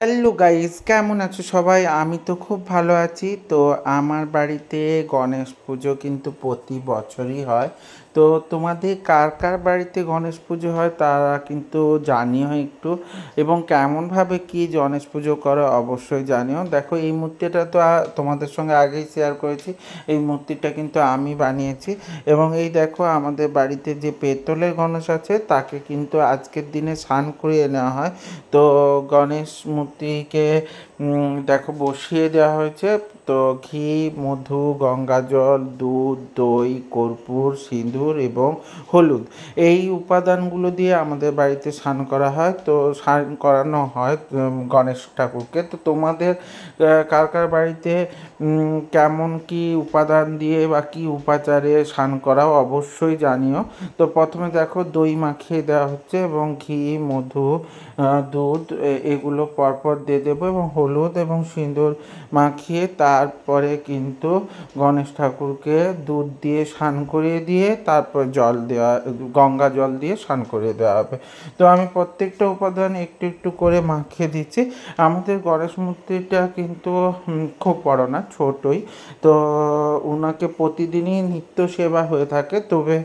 Hello guys কেমন আছো সবাই? আমি তো খুব ভালো আছি। তো আমার বাড়িতে গণেশ পুজো কিন্তু প্রতি বছরই হয়। তো তোমাদের কার কার বাড়িতে গণেশ পুজো হয় তারা কিন্তু জানিও একটু। এবং কেমনভাবে কি গণেশ পুজো করে অবশ্যই জানিও। দেখো, এই মূর্তিটা তো তোমাদের সঙ্গে আগেই শেয়ার করেছি। এই মূর্তিটা কিন্তু আমি বানিয়েছি। এবং এই দেখো, আমাদের বাড়িতে যে পেতলের গণেশ আছে, তাকে কিন্তু আজকের দিনে স্নান করিয়ে নেওয়া হয়। তো গণেশ মূর্তিকে দেখো, বসিয়ে দেওয়া হয়েছে। তো ঘি, মধু গঙ্গা জল দুধ, দই, কর্পূর, সিঁদুর এবং হলুদ। এই উপাদানগুলো দিয়ে আমাদের বাড়িতে স্নান করা হয়। তো স্নান করানো হয় গণেশ ঠাকুরকে। তো তোমাদের কার কার বাড়িতে কেমন কি উপাদান দিয়ে বা কি উপাচারে স্নান করাও অবশ্যই জানিও। তো প্রথমে দেখো, দই মাখিয়ে দেওয়া হচ্ছে এবং ঘি, মধু দুধ এগুলো পরপর দিয়ে দেবো এবং হলুদ এবং সিঁদুর মাখিয়ে তারপরে কিন্তু গণেশ ঠাকুরকে দুধ দিয়ে স্নান করিয়ে দিয়ে তারপর জল দেওয়া, গঙ্গা জল দিয়ে স্নান করিয়ে দেওয়া হবে। তো আমি প্রত্যেকটা উপাদান একটু একটু করে মাখিয়ে দিচ্ছি। আমাদের গণেশ মূর্তিটা কিন্তু খুব বড় না, ছোটই। তো ওনাকে প্রতিদিনই নিত্য সেবা হয়ে থাকে। তবে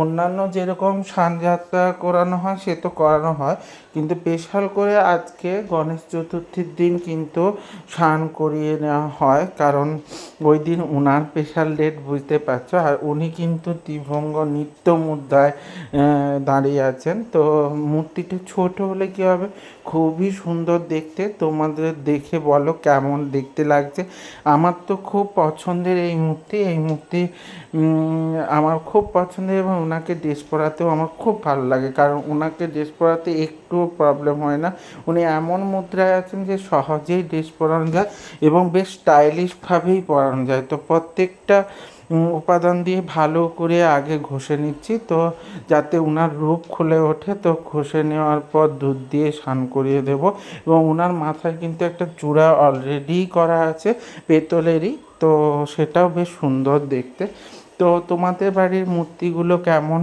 অন্যান্য যেরকম সানযাত্রা করানো হয় সে তো করানো হয়। কিন্তু স্পেশাল করে আজকে গণেশ চতুর্থীর দিন কিন্তু স্নান করিয়ে নেওয়া হয়, কারণ ওই দিন উনার স্পেশাল ডেট বুঝতে পারছ। আর উনি কিন্তু ত্রিভঙ্গ নিত্য মুদ্রায় দাঁড়িয়ে আছেন। তো মূর্তিটা ছোট হলে কী হবে? খুবই সুন্দর দেখতে। তোমাদের দেখে বলো কেমন দেখতে লাগছে। আমার তো খুব পছন্দের এই মূর্তি। এই মূর্তি আমার খুব পছন্দের এবং ওনাকে ড্রেস পরাতেও আমার খুব ভালো লাগে। কারণ ওনাকে ড্রেস পরাতে একটুও প্রবলেম হয় না। উনি এমন মুদ্রায় আছেন যে সহজেই ড্রেস পরানো যায় এবং বেশ স্টাইলিশভাবেই পরানো যায়। তো প্রত্যেকটা উপাদান দিয়ে ভালো করে আগে ঘষে নিচ্ছি। তো যাতে উনার রূপ খুলে ওঠে, তো ঘষে নেওয়ার পর দুধ দিয়ে স্নান করিয়ে দেব এবং উনার মাথায় কিন্তু একটা চূড়া অলরেডি করা আছে, পেতলেরই। তো সেটাও বেশ সুন্দর দেখতে। তো তোমাদের বাড়ির মূর্তিগুলো কেমন?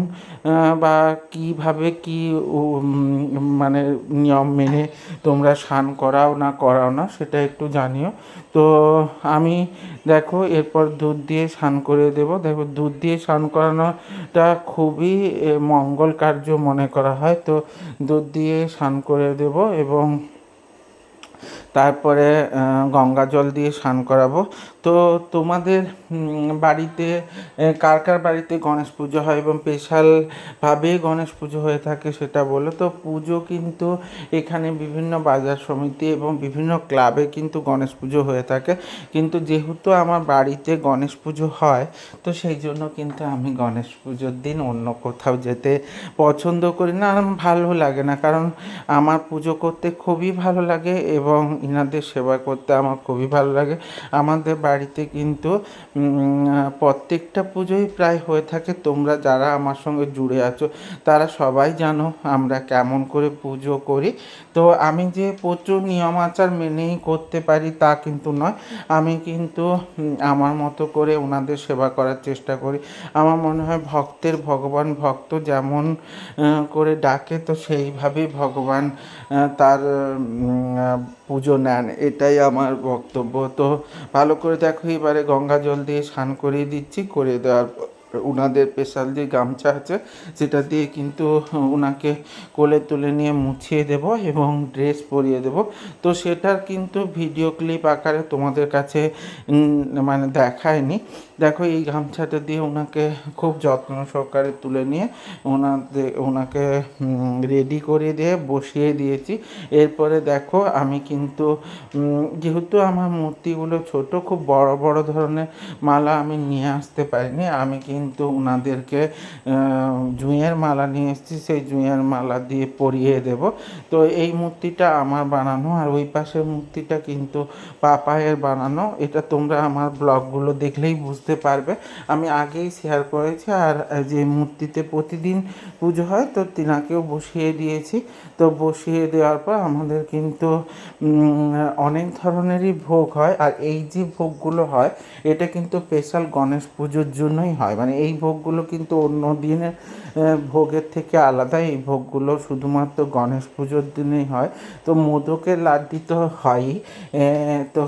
বা কীভাবে কি মানে নিয়ম মেনে তোমরা স্নান করাও না করাও না, সেটা একটু জানিও। তো আমি দেখো এরপর দুধ দিয়ে স্নান করে দেবো। দেখো দুধ দিয়ে স্নান করানোটা খুবই মঙ্গল কার্য মনে করা হয়। তো দুধ দিয়ে স্নান করে দেব এবং তারপরে গঙ্গা জল দিয়ে স্নান করাবো। তো তোমাদের বাড়িতে কার কার বাড়িতে গণেশ পুজো হয় এবং স্পেশালভাবে গণেশ পুজো হয়ে থাকে সেটা বলো? তো পুজো কিন্তু এখানে বিভিন্ন বাজার সমিতি এবং বিভিন্ন ক্লাবে কিন্তু গণেশ পুজো হয়ে থাকে। কিন্তু যেহেতু আমার বাড়িতে গণেশ পুজো হয়, তো সেই জন্য কিন্তু আমি গণেশ পুজোর দিন অন্য কোথাও যেতে পছন্দ করি না। আর ভালো লাগে না, কারণ আমার পুজো করতে খুবই ভালো লাগে এবং ইনাদের সেবা করতে আমার খুবই ভালো লাগে। আমাদের বাড়িতে কিন্তু প্রত্যেকটা পুজোই প্রায় হয়ে থাকে। তোমরা যারা আমার সঙ্গে জুড়ে আছো, তারা সবাই জানো আমরা কেমন করে পুজো করি। তো আমি যে প্রচুর নিয়ম আচার মেনেই করতে পারি তা কিন্তু নয়। আমি কিন্তু আমার মতো করে ওনাদের সেবা করার চেষ্টা করি। আমার মনে হয় ভক্তের ভগবান ভক্ত যেমন করে ডাকে, তো সেইভাবেই ভগবান তার পুজো নেন, এটাই আমার বক্তব্য। তো ভালো করে দেখো, এবারে গঙ্গা জল দিয়ে স্নান করিয়ে দিচ্ছি, করে দেওয়ার পর ওনাদের স্পেশাল যে গামছা আছে, সেটা দিয়ে কিন্তু ওনাকে কোলে তুলে নিয়ে মুছিয়ে দেব এবং ড্রেস পরিয়ে দেব। তো সেটার কিন্তু ভিডিও ক্লিপ আকারে তোমাদের কাছে মানে দেখায়নি। দেখো, এই গামছাটা দিয়ে ওনাকে খুব যত্ন সহকারে তুলে নিয়ে ওনাদের ওনাকে রেডি করে দিয়ে বসিয়ে দিয়েছি। এরপরে দেখো, আমি কিন্তু যেহেতু আমার মূর্তিগুলো ছোট, খুব বড় বড় ধরনের মালা আমি নিয়ে আসতে পারিনি। আমি কিন্তু ওনাদেরকে আহ, জুঁইয়ের মালা নিয়ে এসেছি সেই জুঁইয়ের মালা দিয়ে পরিয়ে দেব। তো এই মূর্তিটা আমার বানানো আর ওই পাশের মূর্তিটা কিন্তু পাপায়ের বানানো। এটা তোমরা আমার ব্লগগুলো দেখলেই বুঝতে পারবে। আমি আগেই শেয়ার করেছি আর যে মূর্তিতে প্রতিদিন পুজো হয় তো তিনাকেও বসিয়ে দিয়েছি। তো বসিয়ে দেওয়ার পর আমাদের কিন্তু অনেক ধরনেরই ভোগ হয়। আর এই যে ভোগগুলো হয় এটা কিন্তু স্পেশাল গণেশ পুজোর জন্যই হয়। মানে মানে এই ভোগগুলো কিন্তু অন্য দিনের ভোগের থেকে আলাদা। এই ভোগগুলো শুধুমাত্র গণেশ পুজোর দিনেই হয়। তো মোদকের লাড্ডু তো হয়ই তো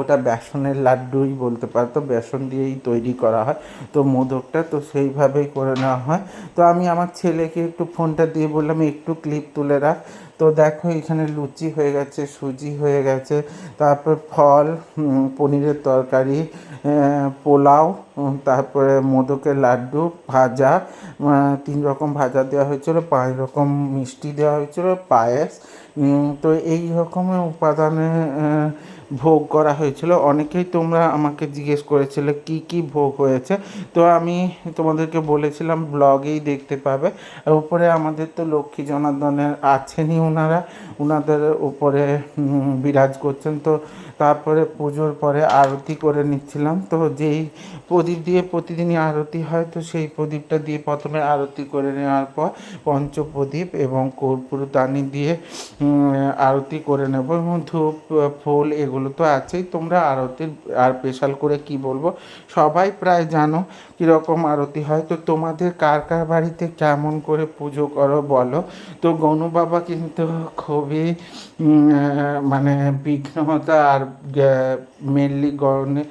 ওটা বেসনের লাড্ডুই বলতে পারো। তো বেসন দিয়েই তৈরি করা হয়। তো মোদকটা তো সেইভাবেই করে নেওয়া হয়। তো আমি আমার ছেলেকে একটু ফোনটা দিয়ে বললাম, একটু ক্লিপ তুলে রাখ। তো দেখো এখানে লুচি হয়ে গেছে, সুজি হয়ে গেছে, তারপর ফল পনিরের তরকারি পোলাও তারপরে মোদকের লাড্ডু, ভাজা তিন রকম ভাজা দেওয়া হয়েছিল, পাঁচ রকম মিষ্টি দেওয়া হয়েছিল, পায়েস তো এই রকমের উপাদানে ভোগ করা হয়েছিল। অনেকেই তোমরা আমাকে জিজ্ঞেস করেছিলে কি কি ভোগ হয়েছে। তো আমি তোমাদেরকে বলেছিলাম, ব্লগেই দেখতে পাবে। উপরে আমাদের তো লক্ষ্মী জনার্দনের আছেনই ওনারা ওনাদের উপরে বিরাজ করছেন। তো তারপরে পুজোর পরে আরতি করে নিচ্ছিলাম। তো যেই প্রদীপ দিয়ে প্রতিদিনই আরতি হয়, তো সেই প্রদীপটা দিয়ে প্রথমে আরতি করে নেওয়ার পর পঞ্চপ্রদীপ এবং কর্পূরদানি দিয়ে আরতি করে নেব এবং ধূপ, ফুল এগুলো তো আছেই। তোমরা আরতির আর স্পেশাল করে কি বলব? সবাই প্রায় জানো কীরকম আরতি হয়? তো তোমাদের কার কার বাড়িতে কেমন করে পুজো করো বলো? তো গনু বাবা কিন্তু খুবই মানে বিঘ্নতা আর মেনলি গণে,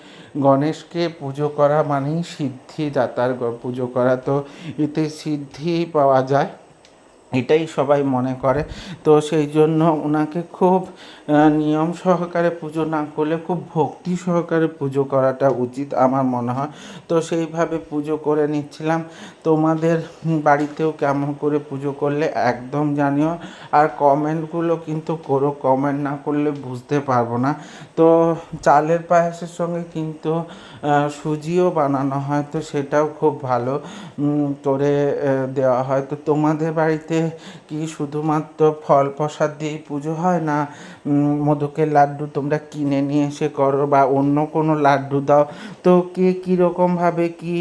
গণেশকে পুজো করা মানেই সিদ্ধি দাতার পুজো করা। তো এতে সিদ্ধি পাওয়া যায়, এটাই সবাই মনে করে। তো সেই জন্য ওনাকে খুব নিয়ম সহকারে পুজো না করলে খুব ভক্তি সহকারে পুজো করাটা উচিত আমার মনে হয়। তো সেইভাবে পুজো করে নিচ্ছিলাম। তোমাদের বাড়িতেও কেমন করে পুজো করলে একদম জানিও। আর কমেন্টগুলো কিন্তু করো, কমেন্ট না করলে বুঝতে পারব না। তো চালের পায়েসের সঙ্গে কিন্তু সুজিও বানানো হয়, তো সেটাও খুব ভালো করে দেওয়া হয়। তো তোমাদের বাড়িতে কি শুধুমাত্র ফল প্রসাদ দিয়ে পুজো হয় না মোদকের লাড্ডু তোমরা কিনে নিয়ে এসে করো বা অন্য কোনো লাড্ডু দাও। তো কে কীরকমভাবে কী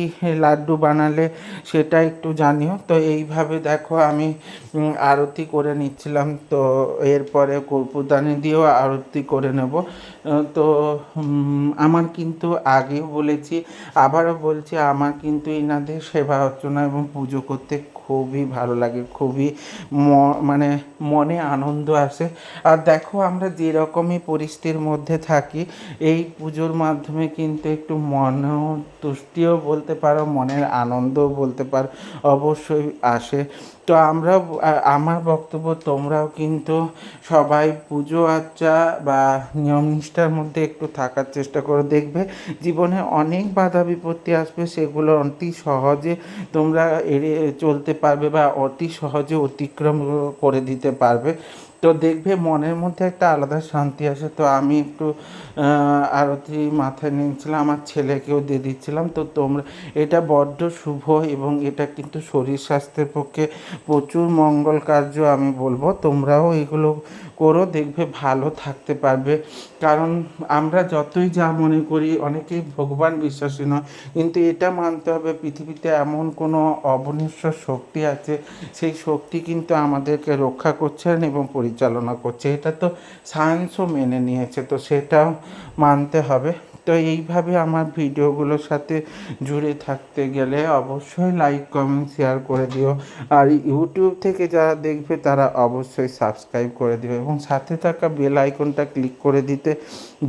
লাড্ডু বানালে সেটা একটু জানিও। তো এইভাবে দেখো আমি আরতি করে নিচ্ছিলাম। তো এরপরে কর্পূরদানি দিয়েও আরতি করে নেব। তো আমার কিন্তু আগেও বলেছি, আবারও বলছি, আমার কিন্তু এনাদের সেবা অর্চনা এবং পুজো করতে খুবই ভালো লাগে, খুবই মানে মনে আনন্দ আসে। আর দেখো আমরা যেরকমই পরিস্থিতির মধ্যে থাকি, এই পুজোর মাধ্যমে কিন্তু একটু মন তুষ্টিও বলতে পারো, মনের আনন্দও বলতে পারো, অবশ্যই আসে। তো আমরা আমার বক্তব্য তোমরাও কিন্তু সবাই পুজো আচ্চা বা নিয়ম নিষ্ঠার মধ্যে একটু থাকার চেষ্টা করে দেখবে। জীবনে অনেক বাধা বিপত্তি আসবে, সেগুলো অতি সহজে তোমরা এড়িয়ে চলতে পারবে বা অতি সহজে অতিক্রম করে দিতে পারবে। তো দেখবে মনের মধ্যে একটা আলাদা শান্তি আসে। তো আমি একটু আরতি মাথায় নিয়েছিলাম, আমার ছেলেকেও দিয়ে দিচ্ছিলাম। তো তোমরা, এটা বড্ড শুভ এবং এটা কিন্তু শরীর স্বাস্থ্যের পক্ষে প্রচুর মঙ্গল কার্য আমি বলব। তোমরাও এগুলো করো, দেখবে ভালো থাকতে পারবে। কারণ আমরা যতই যা মনে করি, অনেকেই ভগবান বিশ্বাসী নয়। কিন্তু এটা মানতে হবে, পৃথিবীতে এমন কোনো অবনিশ্বর শক্তি আছে, সেই শক্তি কিন্তু আমাদেরকে রক্ষা করছেন এবং পরিচালনা করছে। এটা তো সায়েন্সও মেনে নিয়েছে, তো সেটাও মানতে হবে। তো এইভাবে আমার ভিডিওগুলোর সাথে জুড়ে থাকতে গেলে অবশ্যই লাইক কমেন্ট শেয়ার করে দিও। আর ইউটিউব থেকে যারা দেখবে তারা অবশ্যই সাবস্ক্রাইব করে দিও এবং সাথে থাকা বেল আইকনটা ক্লিক করে দিতে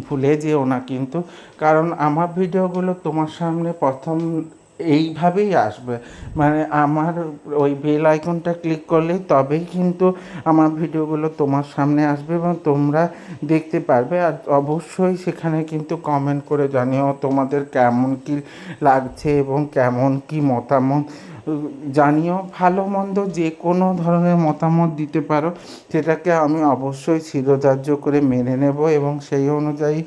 ভুলে যেও না কিন্তু। কারণ আমার ভিডিওগুলো তোমার সামনে প্রথম এইভাবেই আসবে। মানে আমার ওই বেল আইকনটা ক্লিক করলে তবেই কিন্তু আমার ভিডিওগুলো তোমার সামনে আসবে এবং তোমরা দেখতে পারবে। আর অবশ্যই সেখানে কিন্তু কমেন্ট করে জানিও তোমাদের কেমন কি লাগছে এবং কেমন কি মতামত। জানিও, ভালো মন্দ যে কোনো ধরনের মতামত দিতে পারো, সেটাকে আমি অবশ্যই শিরোধার্য করে মেনে নেব এবং সেই অনুযায়ী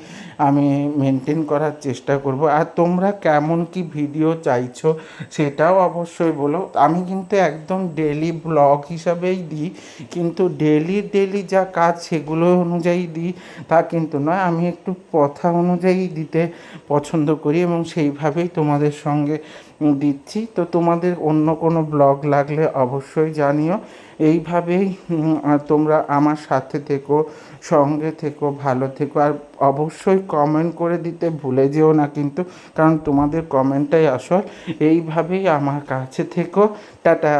আমি মেনটেন করার চেষ্টা করব। আর তোমরা কেমন কি ভিডিও চাইছো, সেটাও অবশ্যই বলো। আমি কিন্তু একদম ডেলি ব্লগ হিসাবেই দিই, কিন্তু ডেলি ডেলি যা কাজ সেগুলো অনুযায়ী দিই, তা কিন্তু নয়। আমি একটু কথা অনুযায়ী দিতে পছন্দ করি এবং সেইভাবেই তোমাদের সঙ্গে দিচ্ছি। তো তোমাদের অন্য কোনো ব্লগ লাগলে অবশ্যই জানিও। এইভাবেই তোমরা আমার সাথে থেকো, সঙ্গে থেকো, ভালো থেকো। আর অবশ্যই কমেন্ট করে দিতে ভুলে যেও না কিন্তু, কারণ তোমাদের কমেন্টটাই আসল। এইভাবেই আমার কাছে থেকো। টাটা।